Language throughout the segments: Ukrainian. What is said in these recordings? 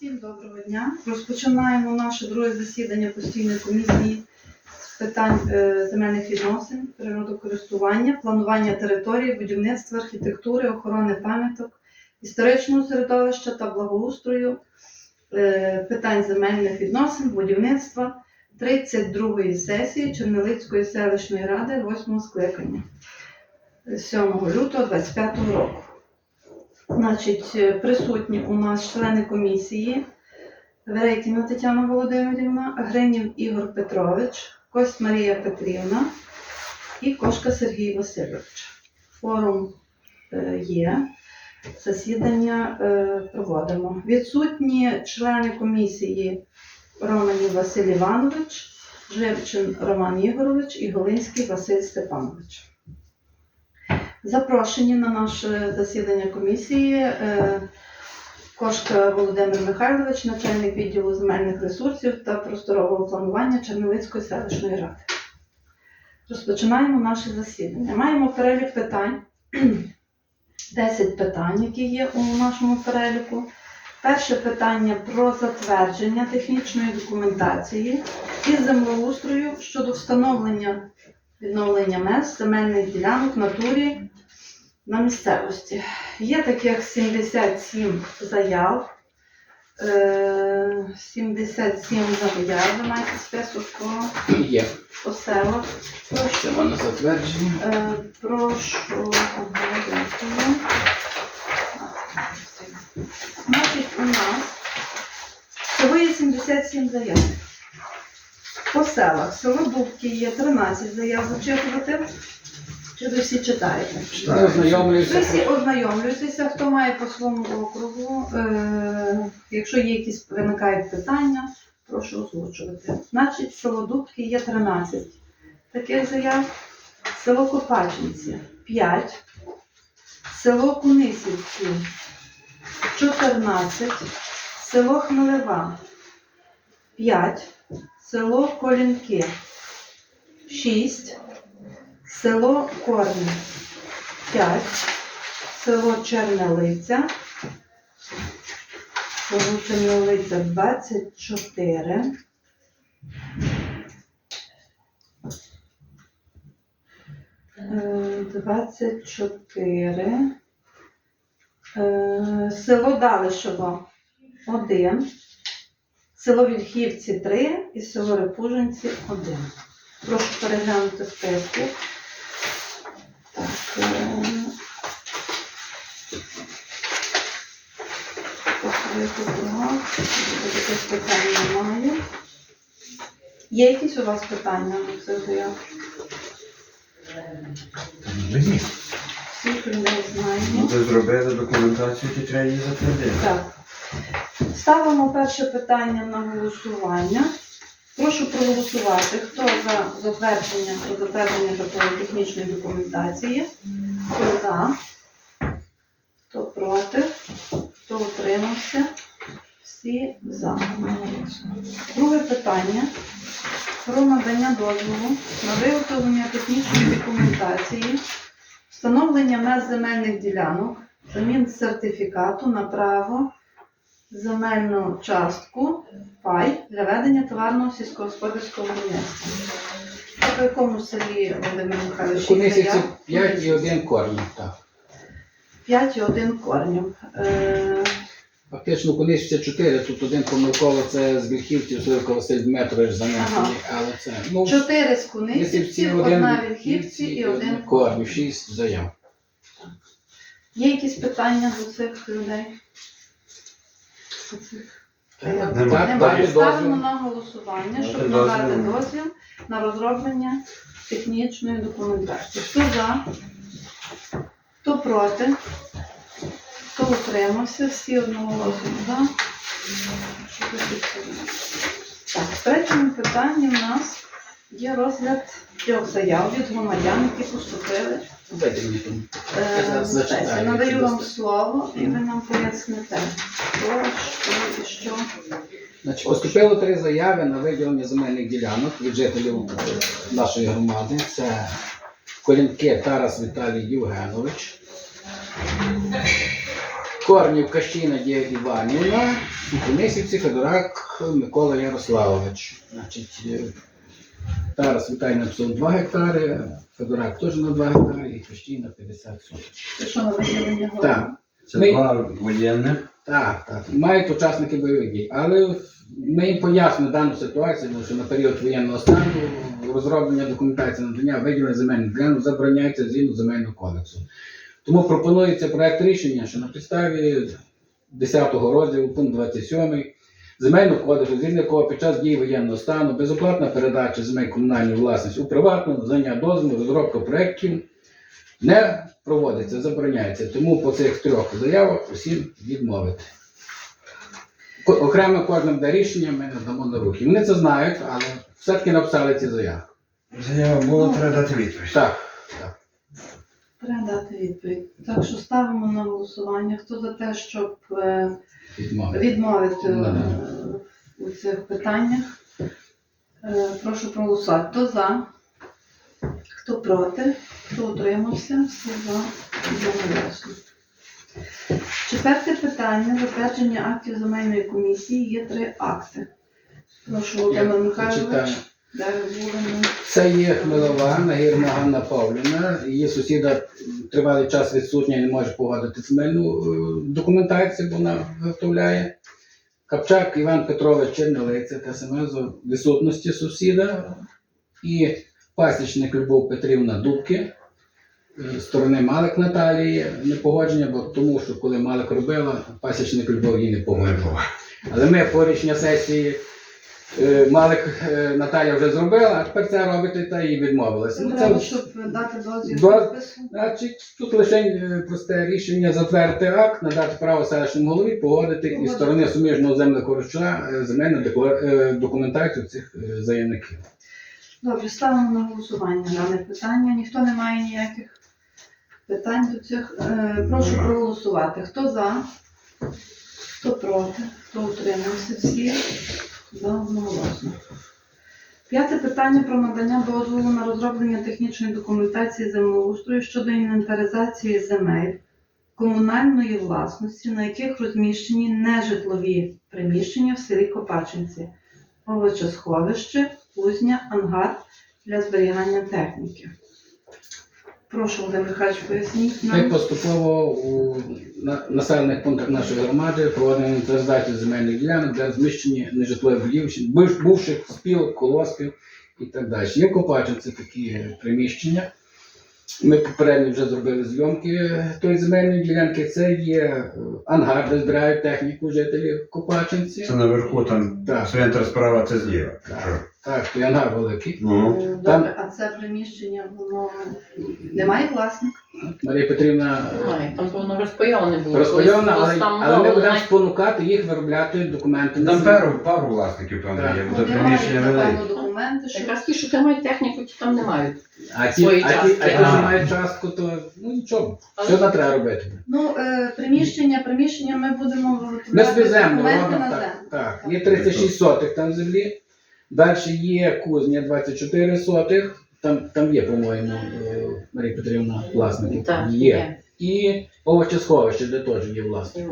Всім доброго дня. Розпочинаємо наше друге засідання постійної комісії з питань е, земельних відносин, природокористування, планування території, будівництва, архітектури, охорони пам'яток, історичного середовища та благоустрою, е, питань земельних відносин, будівництва 32-ї сесії Чернелицької селищної ради 8 скликання 7 лютого 2025 року. Значить, е, присутні у нас члени комісії Верейкіна Тетяна Володимирівна, Гринів Ігор Петрович, Кость Марія Петрівна і Кошка Сергій Васильович. Форум е, є, засідання е, проводимо. Відсутні члени комісії Романів Василь Іванович, Живчин Роман Ігорович і Голинський Василь Степанович. Запрошені на наше засідання комісії е, Кошка Володимир Михайлович, начальник відділу земельних ресурсів та просторового планування Черновицької селищної ради. Розпочинаємо наше засідання. Маємо перелік питань. 10 питань, які є у нашому переліку. Перше питання про затвердження технічної документації із землеустрою щодо встановлення відновлення меж земельних ділянок в натурі на місцевості. Є таких 77 заяв. Е, 77 заяв, ви маєте список по, Є. по селах. Це воно затвердження. е, прошу, дякую. Значить, у нас всього є 77 заяв. По селах. Село Дубки є 13 заяв зачитувати. Чи ви всі читаєте? Не Ви всі ознайомлюєтеся, хто має по своєму округу. Е, якщо є якісь виникають питання, прошу озвучувати. Значить, село Дубки є 13 таких заяв, село Копачинці 5, село Кунисівці 14, село Хмелева 5, село Колінки 6, село Корні. 5, село Чернелиця, село Чернелиця 24, е, 24, е, село Далишево. 1, село Вільхівці 3 і село Репужинці 1. Прошу переглянути список. Якесь питання немає. Є якісь у вас питання заяв? Ні. Всіх людей знаємо. Ну, Ви зробили документацію, то треба її затвердити. Так. Ставимо перше питання на голосування. Прошу проголосувати, хто за затвердження про затвердження такої технічної документації, хто за, хто проти, хто утримався. Всі за. Друге питання про надання дозволу на виготовлення технічної документації, встановлення меж земельних ділянок, замін сертифікату на право земельну частку пай для ведення товарного сільськогосподарського виробництва. В якому селі Володимир Михайлович? Кунисівці 5 і 1 корінь. Так. 5 і 1 корнів. Е, Фактично Кунисівці 4, тут один помилково це з Вільхівців, Сливко Василь Дмитрович занесений, Ага. але це. Ну, Чотири з Кунисівці, Кунисівців, одна Вільхівці і один корнів. корінь. 6 заяв. Є якісь питання до цих людей? Немає. Ставимо на голосування, щоб надати дозвіл. на розроблення технічної документації. Хто за? Хто проти? Хто утримався? Всі одноголосно за. Що? Так, в третьому питанні в нас є розгляд трьох заяв від громадян, які поступили Дайте мені там. Е, зачитаю, Надаю вам слово, і ви нам поясните, що, що і що. Значить, поступило три заяви на виділення земельних ділянок від жителів нашої громади. Це Колінки Тарас Віталій Євгенович, Корнів Кащина Дія Іванівна, і Денисівці Федорак Микола Ярославович. Значить, е, Тарас Віталій написав 2 гектари, Федорак теж на 2 гектари і Кащина 50 соток. Це що на виділення голови? Так, Це Ми- два воєнних. так, так. Мають учасники бойових дій. Але ми їм пояснили дану ситуацію, тому що на період воєнного стану розроблення документації надання виділення земельних ділянок забороняється згідно земельного кодексу. Тому пропонується проект рішення, що на підставі 10 розділу, пункт 27 земельного кодексу, згідно якого під час дії воєнного стану безоплатна передача земель комунальної власності у приватну, надання дозволу, розробка проєктів не проводиться, забороняється. Тому по цих трьох заявах усім відмовити. Окремо кожним де рішення ми надамо на руки. Вони це знають, але все-таки написали ці заяви. Заява була, треба дати відповідь. Так, так. Треба дати відповідь. Так що ставимо на голосування. Хто за те, щоб е, Відмовити. відмовити е, у цих питаннях? Е, Прошу проголосувати. Хто за? Хто проти? Хто утримався? Всі за одноголосно. Четверте питання затвердження актів земельної комісії. Є три акти. Прошу Володимир Михайлович. Це є Хмелова Нагірна Ганна Павлівна. Її сусіда тривалий час відсутня і не може погодити земельну е, документацію, бо вона виготовляє. Капчак Іван Петрович Чернолиця та саме з відсутності сусіда. І пасічник Любов Петрівна Дубки. е, з Сторони Малик Наталії непогодження, бо тому що коли Малик робила, пасічник Любов її не погодила. Але ми по рішення сесії Малик е, Наталя вже зробила, а тепер це робити та їй відмовилася. Ну, Треба, це, щоб дати дозвіл Доз- підпису. значить, тут лише е, просте рішення затвердити акт, надати право селищному голові погодити із Погодити. сторони суміжного землекористувача е, земельну е, документацію цих е, заявників. Добре, ставимо на голосування дане питання. Ніхто не має ніяких питань до цих. Е, прошу проголосувати. Хто за? Хто проти? Хто утримався? Всі за. П'яте питання про надання дозволу на розроблення технічної документації землеустрою щодо інвентаризації земель комунальної власності, на яких розміщені нежитлові приміщення в селі Копачинці, овочесховище, кузня, ангар для зберігання техніки. Прошу, Володимир Михайлович, поясніть Ми нам. поступово у на- населених пунктах нашої громади проводимо інвентаризацію земельних ділянок для розміщення нежитлових будівель, був- бувших спілок, колоспів і так далі. Є в Копачинці такі приміщення. Ми попередньо вже зробили зйомки тої земельної ділянки. Це є е, ангар, де збирають техніку жителі Копачинці. Це наверху там Так. центр справа, це зліва. Так. Так, той ангар великий. Ну, Е, Добре, а це приміщення воно немає власника? Марія Петрівна Немає, там воно розпайоване було. розпайована, Колись але, там але ми будемо навіть- спонукати їх виробляти документи. на там пару, пару власників там Так. є, бо Вони мають, приміщення велике. напевно, документи, що Якраз ті, що тримають техніку, ті там не мають. А ті, свої а ті, а частки. ті, що А. мають частку, то ну нічого. Але- Все одно треба робити. Ну, е, приміщення, приміщення ми будемо Ми виготовляти собі землю документи робимо на так. землю. так. Є 36 сотих там землі. Далі є кузня 24 сотих. Там, там є, по-моєму, е, Марія Петрівна власників. Так, є. І овочесховище, де теж є власник.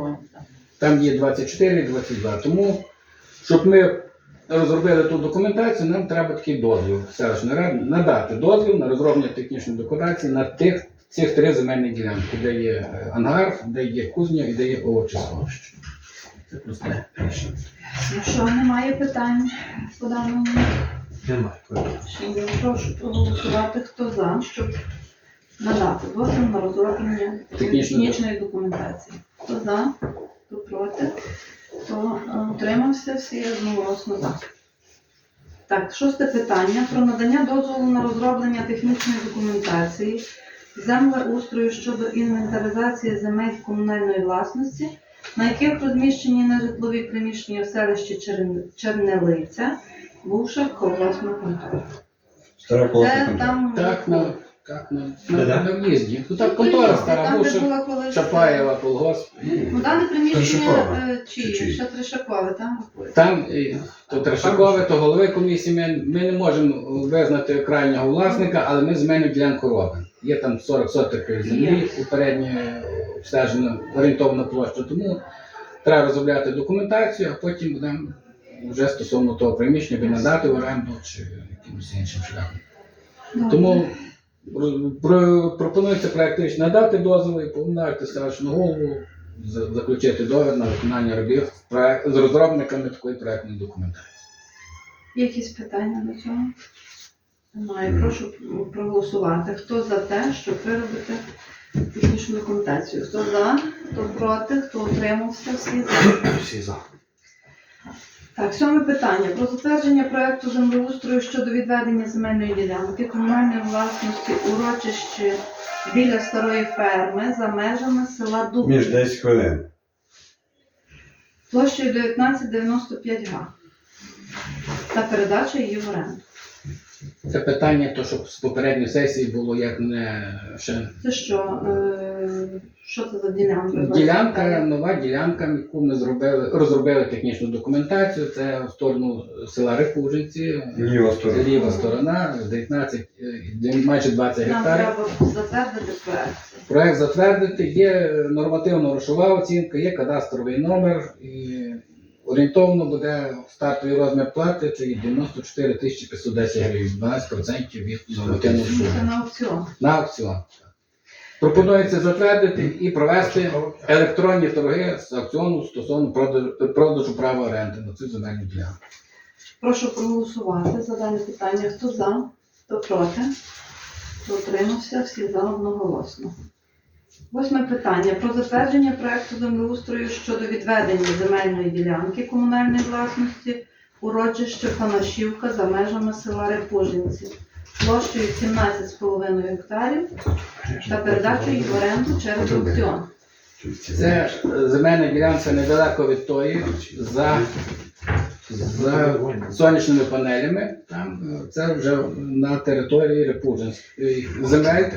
Там є 24 і 22. Тому, щоб ми розробили ту документацію, нам треба такий дозвіл селищної ради надати дозвіл на розроблення технічної документації на тих цих три земельні ділянки, де є е, ангар, де є кузня і де є овочесховище. Це просте рішення. Ну що, немає питань по даному? Немає. Прошу проголосувати, хто за, щоб надати дозвіл на розроблення Технічної технічної документації. Хто за, хто проти, хто е, утримався, всі одноголосно за. Так, шосте питання про надання дозволу на розроблення технічної документації землеустрою щодо інвентаризації земель комунальної власності, на яких розміщені нежитлові приміщення в селищі Черн- Чернелиця, бувша колгоспна контора. Стара Це контора. там Так, на, так, на, на, Де-де? на в'їзді. Ну так контора стара, там, де бувша була колись Чапаєва, колгосп. Ну, дане приміщення Тришакова. е, чи Чи чиї? ще Тришакове, там. Там е, то Тершакове, то голови комісії. Ми, ми не можемо визнати крайнього власника, але ми земельну ділянку робимо. Є там 40 соток землі попередньо обстежена орієнтовна площа, тому треба розробляти документацію, а потім будемо вже стосовно того приміщення або надати в оренду чи якимось іншим шляхом. Тому про- про- пропонується практично надати дозволи, повинувати селищну голову, заключити договір на виконання робіт з розробниками такої проектної документації. Якісь питання до цього? Немає. Прошу проголосувати. Хто за те, щоб виробити технічну документацію? Хто за, хто проти, хто утримався, всі за. Всі за. Так, сьоме питання про затвердження проекту землеустрою щодо відведення земельної ділянки комунальної власності урочище біля старої ферми за межами села Дуб Між 10 хвилин. площею 1995 га та передача її в оренду. Це питання, то щоб з попередньої сесії було як не ще Це що? Е, що це за ділянка? ділянка, нова ділянка, яку ми зробили, розробили технічну документацію. Це в сторону села Рикужинці, Ліва сторона. ліва сторона, 19, е, майже 20 Нам гектарів. треба затвердити проект. Проект затвердити, є нормативно-грошова оцінка, є кадастровий номер і орієнтовно буде стартовий розмір плати це є 94 тисячі 510 гривень, 12% від нормативного Це суми на аукціон. на аукціон. Пропонується затвердити і провести електронні торги з аукціону стосовно продажу, продажу права оренди на цю земельну ділянку. Прошу проголосувати за дане питання. Хто за, хто проти, хто утримався, всі за одноголосно. Восьме питання про затвердження проекту землеустрою щодо відведення земельної ділянки комунальної власності урочище Панашівка за межами села Репужинці площею 17,5 гектарів та передачу її в оренду через аукціон. Це е, земельна ділянка недалеко від тої, за, за сонячними панелями. Там е, це вже на території Репужинської земель.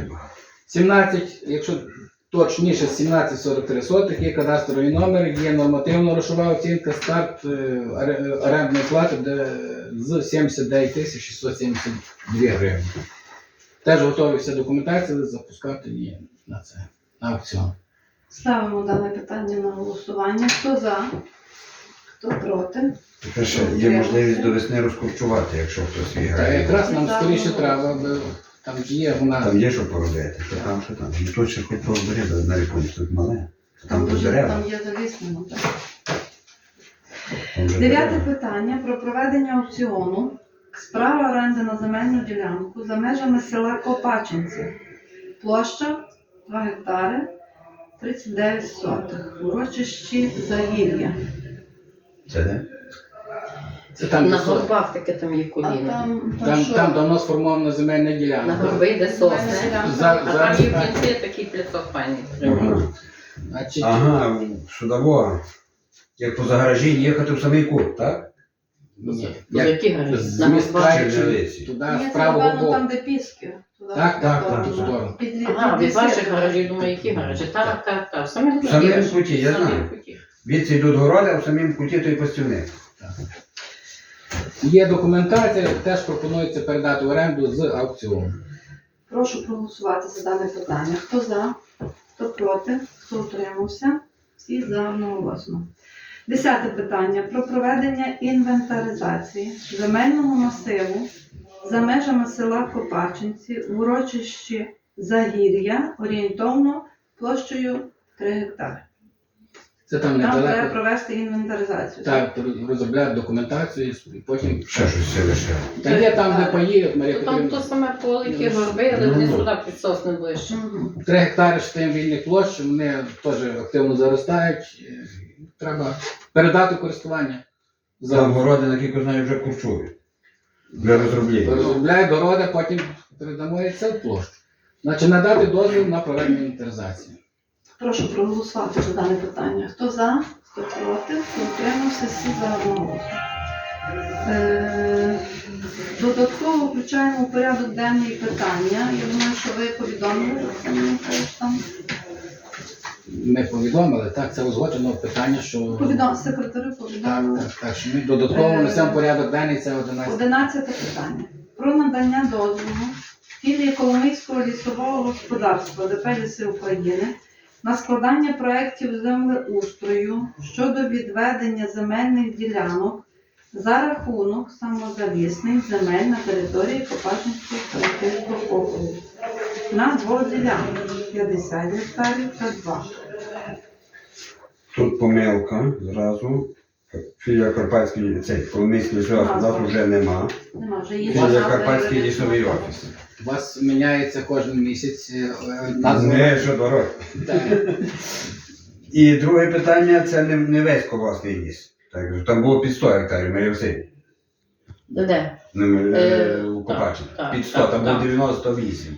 17, якщо точніше, 1743 є кадастровий номер, є нормативно-грошова оцінка, старт е, орендної плати де з 79 тисяч 672 гривні. Теж готові вся документація, але запускати її на це, на аукціон. Ставимо дане питання на голосування. Хто за, хто проти? Тепер ще є можливість до весни розкорчувати, якщо хтось Та виграє. якраз нам скоріше треба, там є вона. Там є що поробити, то там що там. Ну тут ще хоч побери, на ріконі тут мале. Там дуже дерева. там є завіснено. так. там вже Дев'яте дерева. питання про проведення аукціону з права оренди на земельну ділянку за межами села Копачинці. Площа 2 гектари 39 сотих. Урочищі Загір'я. Це де? Це там, На де горбах таке там є А коліна. там, там, там, що? там давно сформована земельна На ділянка. горби йде сосни. За- А за- там є в кінці такий пляцок файний. Ага. Значить, Ага, судово. Як поза гаражі їхати в самий кут, так? ні, За як які гаражі? На горбах? Чернівці. туди, Ні, з це, правого напевно, боку. там, де піски. Туди, Так, так, в ту сторону. Під, лі- Ага, під від ваших гаражів, думаю, які гаражі? Так, так, так. Самі В самому куті, я знаю. Відси йдуть городи, а в самому куті той постівник. Є документація, теж пропонується передати оренду з аукціону. Прошу проголосувати за дане питання. Хто за, хто проти, хто утримався, всі за одноголосно. Десяте питання про проведення інвентаризації земельного масиву за межами села Копачинці в урочищі Загір'я орієнтовно площею 3 гектари. Це там Там треба недалеко. провести інвентаризацію. Так, розробляють документацію і потім. Ще щось все лише. Та є там, де паї, Марія То Там то Петрівна. саме поле, які горби, але вони Ну. сюди під сосни ближче. Мгм. Три гектари ще тим вільних площ, вони теж активно заростають. Треба передати користування. Там За городи, наскільки знаю, вже курчують. Для розроблення. розробляють дороги, потім передамо і це в площу. Значить, надати дозвіл на проведення інвентаризації. Прошу проголосувати за дане питання. Хто за, хто проти, хто утримався, всі за одноголосно. Е, Додатково включаємо у порядок денний питання. Я думаю, що ви повідомили там. Ми повідомили, так, це узгоджено питання, що Повідом... Секретарю повідомили. так, так, що ми додатково Е, несемо порядок денний, це 11. Одинадцяте питання. Про надання дозволу філії Коломийського лісового господарства ДП «Ліси України на складання проєктів землеустрою щодо відведення земельних ділянок за рахунок самозалісних земель на території Копачинського Старостинського округу на двох ділянках 50 гектарів та 2. Тут помилка зразу. Філія Карпатський цей Коломийський лісовий господарство вже нема. Нема вже є Філія Карпатський лісовий офіс. У вас міняється кожен місяць е, назва. Не, що. Так. І друге питання це не, не весь колгоспний ліс. Так, там було під 100 гектарів, Марія Васильівна. Де де? Ну, Е, е, у так, так, Під 100, там так. було 98.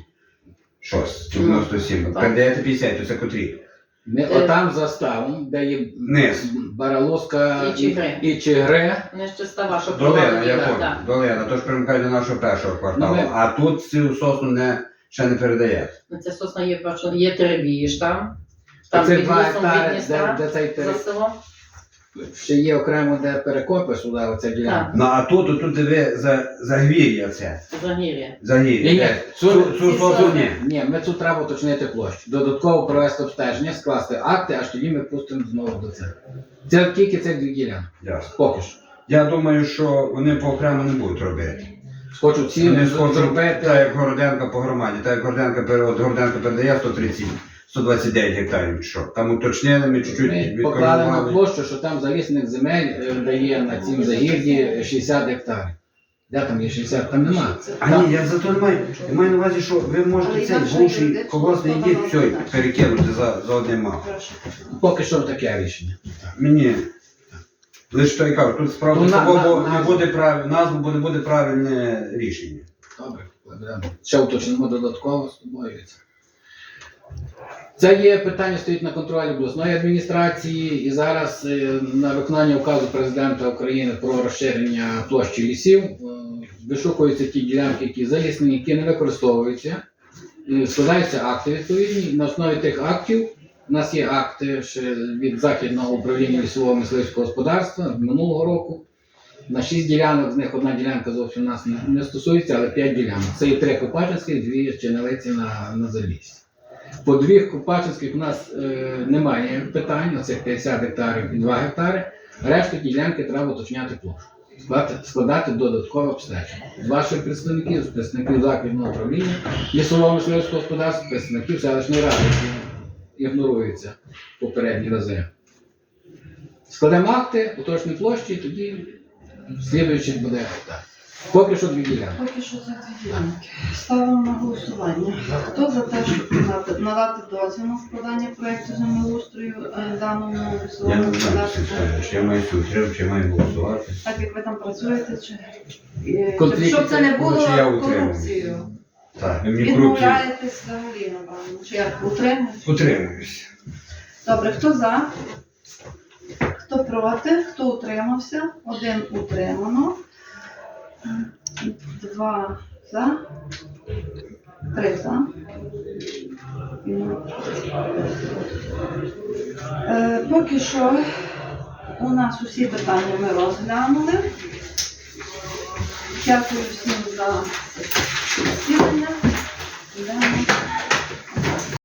Щось, 97. так. Передаєте 50, то це котрі. Ми Е. отам за ставом, де є Низ. Баралоска І Чигри. і Чигре. Не ще става, що Долина, я понял. так. Долина, то ж примикає до нашого першого кварталу. Ну, ми- А тут цю сосну не, ще не передає. Ну, Це сосна є, бачу, є теребіж там. Там Це під два лісом під гектари, де, Дністра, де цей за селом. Ще є окремо, де перекопи сюди, оця ділянка. Ну а тут, тут диви за, загвір'я це. Загір'я. Загір'я. Ні, ні, Е, цю- Цю, цю ці ні. Ні, ми тут треба уточнити площу. Додатково провести обстеження, скласти акти, аж тоді ми пустимо знову до цього. Це тільки цих дві ділянки. Ясно. Поки що. Я думаю, що вони по окремо не будуть робити. Хочу всі Вони схочуть, зробити. так як Городенка по громаді, так як Городенка, пере- от Городенка передає 130, 129 гектарів, що. Там уточнили, ми чуть-чуть Ми поклали на відкоригували. площу, що там залісних земель е, дає на цім загір'ї 60 гектарів. Де там є 60? Там нема. А ні, я зато не маю. Я маю на увазі, що ви можете Але цей колосний воно дід воно все не перекинути за, за одне. Прошу. Поки що таке рішення. Мені. Лише то я кажу, тут справа Ну, на- на- бо на- не буде прав... назву, бо не буде правильне рішення. Добре, кладемо. Ще уточнимо додатково з тобою. Це є питання, стоїть на контролі обласної адміністрації і зараз е, на виконання указу президента України про розширення площі лісів е, вишукуються ті ділянки, які заліснені, які не використовуються. Складаються акти відповідні. На основі тих актів у нас є акти ще від Західного управління лісового мисливського господарства минулого року. На шість ділянок, з них одна ділянка зовсім нас не, стосується, але п'ять ділянок. Це є три Копачинських, дві Чернелиці на, на Заліссі. По двох Копачинських у нас е, немає питань, оце 50 гектарів і 2 гектари. Решту ділянки треба уточняти площу. Складати, складати додаткове обстеження. З ваших представників, з представників Західного управління лісового мисливського господарства, представників селищної ради, які ігноруються попередні рази. Складемо акти, уточні площі, тоді слідуючий буде гектар. Поки що дві ділянки. Поки що за дві ділянки. Ставимо на голосування. Хто за те, щоб надати, надати дозвіл на складання проєкту землеустрою е, даному Я не знаю, скажеш. Я маю цю треба, чи маю голосувати. Так як ви там працюєте, чи е, Конфлікти. щоб це не було чи я утримуюсь? корупцією. Так, ви мені корупцію Відмовляєтесь взагалі, напевно. Чи як утримуєте? утримуюсь. Добре, хто за? Хто проти? Хто утримався? Один утримано. Два за. Три за. Е, поки що у нас усі питання ми розглянули. Дякую всім за засідання.